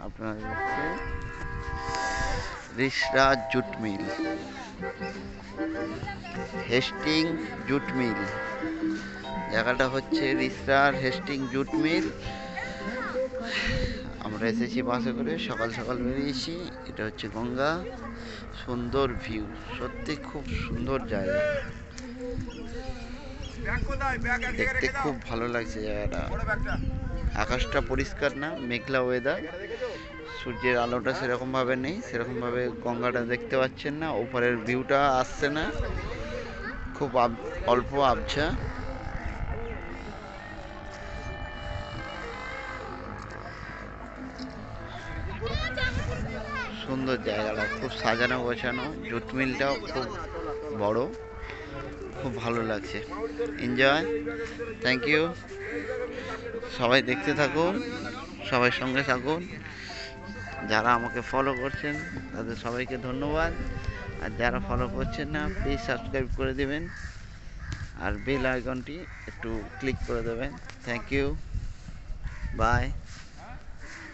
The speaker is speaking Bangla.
আপনার হচ্ছে রিসরাজ jute mill. Hastings jute mill. জায়গাটা হচ্ছে রিসরার হেস্টিং জুট মিল। আমরা এসেছি বাসে করে সকাল সকাল বেরিয়েছি। এটা হচ্ছে গঙ্গা। সুন্দর ভিউ। সত্যি খুব সুন্দর জায়গা। দেখতে খুব ভালো লাগছে জায়গাটা। আকাশটা পরিষ্কার না, মেঘলা ওয়েদার সূর্যের আলোটা সেরকম ভাবে নেই, সেরকমভাবে গঙ্গাটা দেখতে পাচ্ছেন না, ওপরের ভিউটা আসছে না। খুব অল্প আবছা। সুন্দর জায়গাটা, খুব সাজানো গোছানো, জুট মিলটাও খুব বড়, খুব ভালো লাগছে। এনজয় থ্যাংক ইউ সবাই দেখতে থাকুন, সবাই সঙ্গে থাকুন। যারা আমাকে ফলো করছেন, তাদের সবাইকে ধন্যবাদ। আর যারা ফলো করছেন না প্লিজ সাবস্ক্রাইব করে দেবেন। আর বেল আইকনটি একটু ক্লিক করে দেবেন। Thank you by